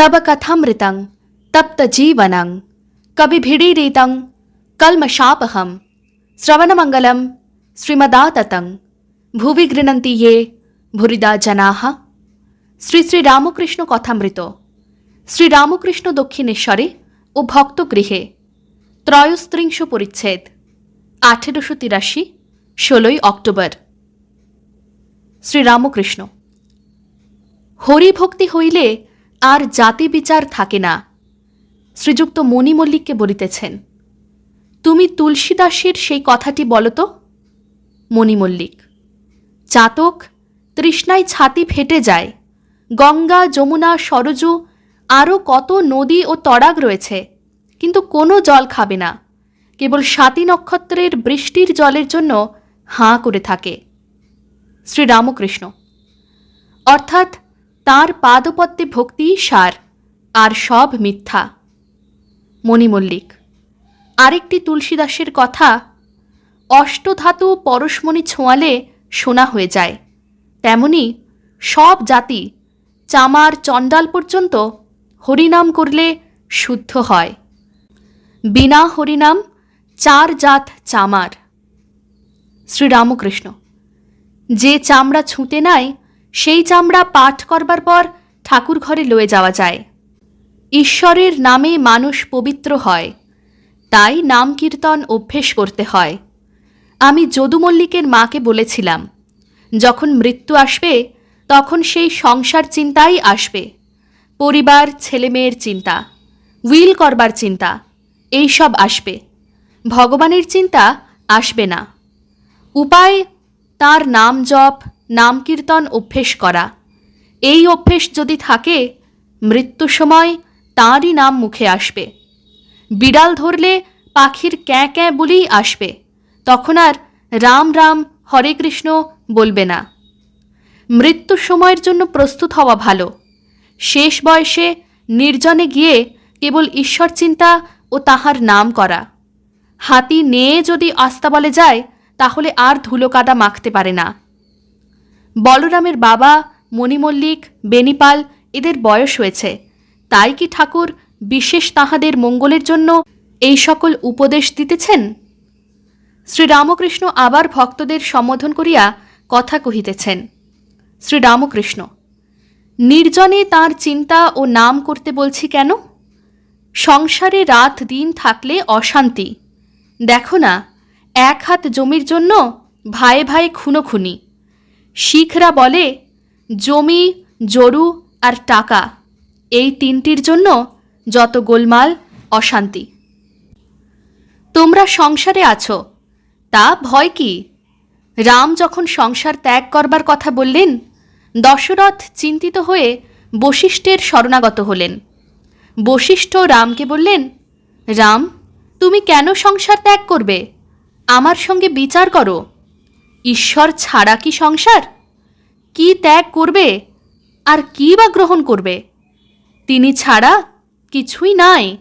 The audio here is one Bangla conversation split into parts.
तब कथमृतं तप्तजीवनं कविभिडीरितं कल्मषापहं श्रवणमङ्गलं श्रीमदाततं ভুবি গৃণন্তি ইয়ে ভুরিদা জানাহা শ্রী শ্রী রামকৃষ্ণ কথামৃত শ্রী রামকৃষ্ণ দক্ষিণেশ্বরে ও ভক্তগৃহে ত্রয়স্ত্রিংশ পরিচ্ছেদ আঠেরোশো তিরাশি ষোলোই অক্টোবর শ্রী রামকৃষ্ণ হরিভক্তি হইলে আর জাতি বিচার থাকে না। শ্রীযুক্ত মণি মল্লিককে বলিতেছেন, তুমি তুলসীদাসের সেই কথাটি বলো তো? মণি মল্লিক, চাতক, তৃষ্ণায় ছাতি ফেটে যায়, গঙ্গা, যমুনা, সরজু আরও কত নদী ও তড়াগ রয়েছে, কিন্তু কোনো জল খাবে না, কেবল স্বাতি নক্ষত্রের বৃষ্টির জলের জন্য হাঁ করে থাকে। শ্রীরামকৃষ্ণ, অর্থাৎ তার পাদপদ্মে ভক্তি সার, আর সব মিথ্যা। মণি মল্লিক, আরেকটি তুলসীদাসের কথা, অষ্টধাতু পরশমণি ছোঁয়ালে সোনা হয়ে যায়। তেমনি সব জাতি চামার চণ্ডাল পর্যন্ত হরিনাম করলে শুদ্ধ হয়। বিনা হরিনাম চার জাত চামার। শ্রীরামকৃষ্ণ, যে চামড়া ছুঁতে নাই সেই চামড়া পাঠ করবার পর ঠাকুর ঘরে লয়ে যাওয়া যায়। ঈশ্বরের নামে মানুষ পবিত্র হয়। তাই নাম কীর্তন অভ্যেস করতে হয়। আমি যদু মল্লিকের মাকে বলেছিলাম, যখন মৃত্যু আসবে, তখন সেই সংসার চিন্তাই আসবে। পরিবার, ছেলেমেয়ের চিন্তা, উইল করবার চিন্তা, এই সব আসবে। ভগবানের চিন্তা আসবে না। উপায় তার নাম জপ, নাম কীর্তন অভ্যেস করা। এই অভ্যেস যদি থাকে, মৃত্যু সময় তাঁরই নাম মুখে আসবে। বিড়াল ধরলে পাখির ক্যাঁ ক্যাঁ বলেই আসবে। তখন আর রাম রাম, হরে কৃষ্ণ বলবে না। মৃত্যু সময়ের জন্য প্রস্তুত হওয়া ভালো। শেষ বয়সে নির্জনে গিয়ে কেবল ঈশ্বর চিন্তা ও তাহার নাম করা। হাতি নেয়ে যদি আস্তাবলে যায় তাহলে আর ধুলো কাদা মাখতে পারে না। বলরামের বাবা, মণিমল্লিক, বেনিপাল এদের বয়স হয়েছে। তাই কি ঠাকুর বিশেষ তাহাদের মঙ্গলের জন্য এই সকল উপদেশ দিতেছেন? শ্রীরামকৃষ্ণ আবার ভক্তদের সম্বোধন করিয়া কথা কহিতেছেন। শ্রীরামকৃষ্ণ, নির্জনে তার চিন্তা ও নাম করতে বলছি কেন? সংসারে রাত দিন থাকলে অশান্তি। দেখো না এক হাত জমির জন্য ভাইয়ে ভাইয়ে খুনোখুনি। শিখরা বলে, জমি, জরু আর টাকা, এই তিনটির জন্য যত গোলমাল, অশান্তি। তোমরা সংসারে আছো, তা ভয় কি? রাম যখন সংসার ত্যাগ করবার কথা বললেন, দশরথ চিন্তিত হয়ে বশিষ্ঠের শরণাগত হলেন। বশিষ্ঠ রামকে বললেন, রাম, তুমি কেন সংসার ত্যাগ করবে? আমার সঙ্গে বিচার করো। ঈশ্বর ছাড়া কি সংসার? কি ত্যাগ করবে? আর কি বা গ্রহণ করবে? তিনি ছাড়া কিছুই নাই।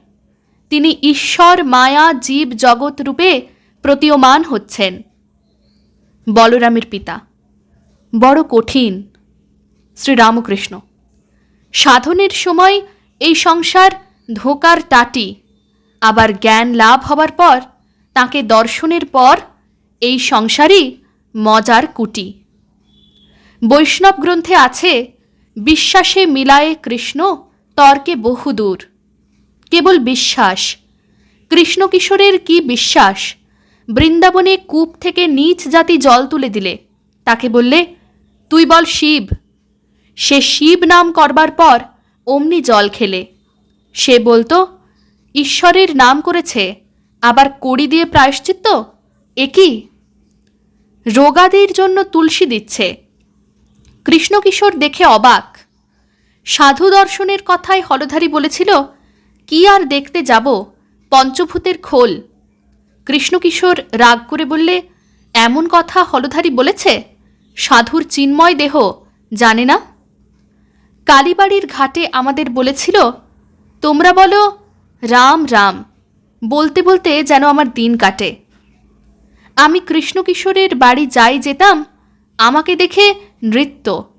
তিনি ঈশ্বর, মায়া, জীব, জগৎ রূপে প্রতীয়মান হচ্ছেন। বলরামের পিতা, বড় কঠিন, শ্রীরামকৃষ্ণ। সাধনের সময় এই সংসার ধোকার টাটি আবার জ্ঞান লাভ হবার পর তাকে দর্শনের পর এই সংসারই মজার কুটি। বৈষ্ণব গ্রন্থে আছে, বিশ্বাসে মিলায়ে কৃষ্ণ, তর্কে বহুদূর। কেবল বিশ্বাস। কৃষ্ণ কিশোরের কি বিশ্বাস? বৃন্দাবনে কূপ থেকে নিচ জাতি জল তুলে দিলে। তাকে বললে, তুই বল শিব। সে শিব নাম করবার পর অমনি জল খেলে। সে বলতো, ঈশ্বরের নাম করেছে আবার কড়ি দিয়ে প্রায়শ্চিত্ত? একই রোগাদের জন্য তুলসী দিচ্ছে। কৃষ্ণকিশোর দেখে অবাক। সাধু দর্শনের কথায় হলধারী বলেছিল, কি আর দেখতে যাব? পঞ্চভূতের খোল। কৃষ্ণকিশোর রাগ করে বললে, এমন কথা হলধারী বলেছে? সাধুর চিন্ময় দেহ, জানে না? কালীবাড়ির ঘাটে আমাদের বলেছিল, তোমরা বলো, রাম রাম। বলতে বলতে যেন আমার দিন কাটে। আমি কৃষ্ণকিশোরের বাড়ি যাই যেতাম, আমাকে দেখে নৃত্য।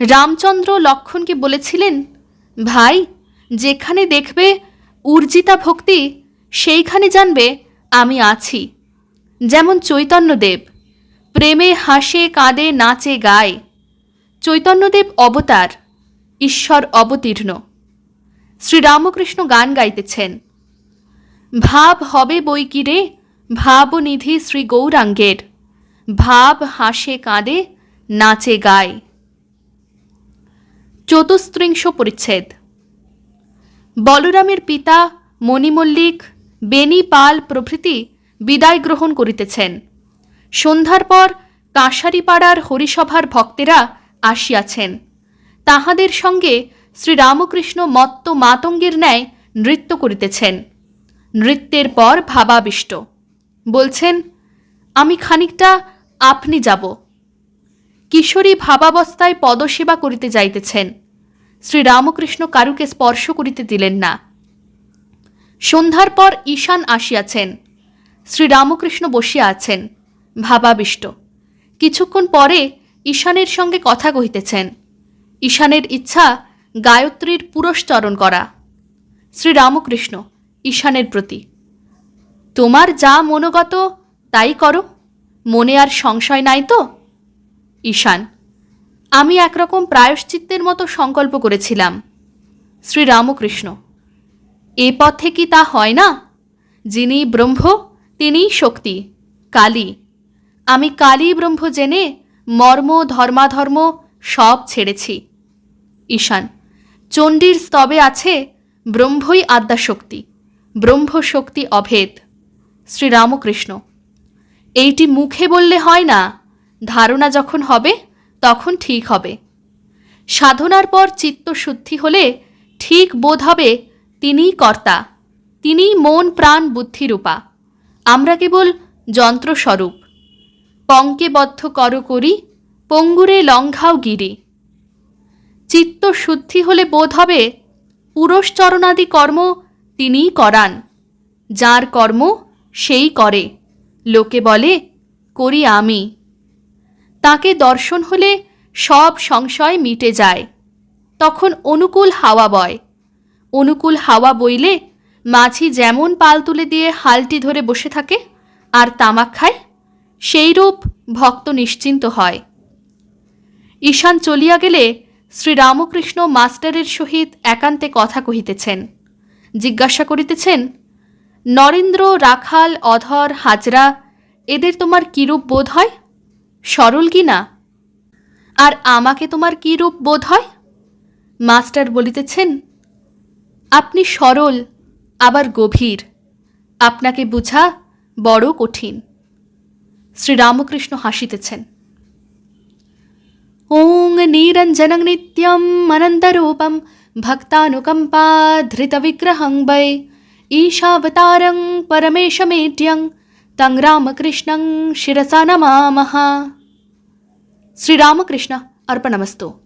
রামচন্দ্র লক্ষণকে বলেছিলেন, ভাই, যেখানে দেখবে উর্জিতা ভক্তি, সেইখানে জানবে আমি আছি। যেমন চৈতন্যদেব, প্রেমে হাসে কাঁদে নাচে গায়। চৈতন্যদেব অবতার, ঈশ্বর অবতীর্ণ। শ্রীরামকৃষ্ণ গান গাইতেছেন। ভাব হবে বই কি ভাবনিধি শ্রী গৌরাঙ্গের ভাব হাসে কাঁদে, নাচে গায়। চতুস্ত্রিংশ পরিচ্ছেদ। বলরামের পিতা মণিমল্লিক বেনি পাল প্রভৃতি বিদায় গ্রহণ করিতেছেন। সন্ধ্যার পর কাঁসারিপাড়ার হরিসভার ভক্তেরা আসিয়াছেন। তাহাদের সঙ্গে শ্রীরামকৃষ্ণ মত্ত মাতঙ্গের ন্যায় নৃত্য করিতেছেন। নৃত্যের পর ভাবাবিষ্ট। বলছেন, আমি খানিকটা আপনি যাব। কিশোরী ভাবাবস্থায় পদসেবা করিতে যাইতেছেন। শ্রীরামকৃষ্ণ কারুকে স্পর্শ করিতে দিলেন না। সন্ধ্যার পর ঈশান আসিয়াছেন। শ্রীরামকৃষ্ণ বসিয়া আছেন, ভাবাবিষ্ট। কিছুক্ষণ পরে ঈশানের সঙ্গে কথা কহিতেছেন। ঈশানের ইচ্ছা গায়ত্রীর পুরস্চরণ করা। শ্রীরামকৃষ্ণ ঈশানের প্রতি। তোমার যা মনোগত, তাই করো। মনে আর সংশয় নাই তো? ঈশান, আমি একরকম প্রায়শ্চিত্তের মতো সংকল্প করেছিলাম। শ্রীরামকৃষ্ণ, এ পথে কি তা হয় না? যিনি ব্রহ্ম, তিনিই শক্তি, কালী। আমি কালী ব্রহ্ম জেনে মর্ম, ধর্মাধর্ম সব ছেড়েছি। ঈশান, চণ্ডীর স্তবে আছে ব্রহ্মই আদ্যাশক্তি। ব্রহ্মশক্তি অভেদ। শ্রীরামকৃষ্ণ, এইটি মুখে বললে হয় না, ধারণা যখন হবে, তখন ঠিক হবে। সাধনার পর চিত্তশুদ্ধি হলে ঠিক বোধ হবে, তিনিই কর্তা, তিনিই মন প্রাণ বুদ্ধিরূপা আমরা কেবল যন্ত্রস্বরূপ। পঙ্কে বদ্ধ কর করি, পঙ্গুরে লঙ্ঘাও গিরি। চিত্তশুদ্ধি হলে বোধ হবে পুরস্চরণাদি কর্ম তিনিই করান। যার কর্ম সেই করে। লোকে বলে, করি আমি। তাকে দর্শন হলে সব সংশয় মিটে যায়। তখন অনুকূল হাওয়া বয়। অনুকূল হাওয়া বইলে মাছি যেমন পাল তুলে দিয়ে হালটি ধরে বসে থাকে আর তামাক খায়, সেইরূপ ভক্ত নিশ্চিন্ত হয়। ঈশান চলিয়া গেলে শ্রীরামকৃষ্ণ মাস্টারের সহিত একান্তে কথা কহিতেছেন। জিজ্ঞাসা করিতেছেন, নরেন্দ্র, রাখাল, অধর, হাজরা, এদের তোমার কিরূপ বোধ হয়? সরল কি না? আর আমাকে তোমার কি রূপ বোধ হয়? মাস্টার বলিতেছেন, আপনি সরল, আবার গভীর। আপনাকে বুঝা বড় কঠিন। শ্রীরামকৃষ্ণ হাসিতেছেন, ওং নিরঞ্জনং নিত্যম অনন্তরূপম भक्तानुकम्पा धृतविग्रहं वै। ईशावतारं परमेशमेड्यं। तं रामकृष्णं शिरसा नमामः। श्रीरामकृष्ण अर्पणमस्तु।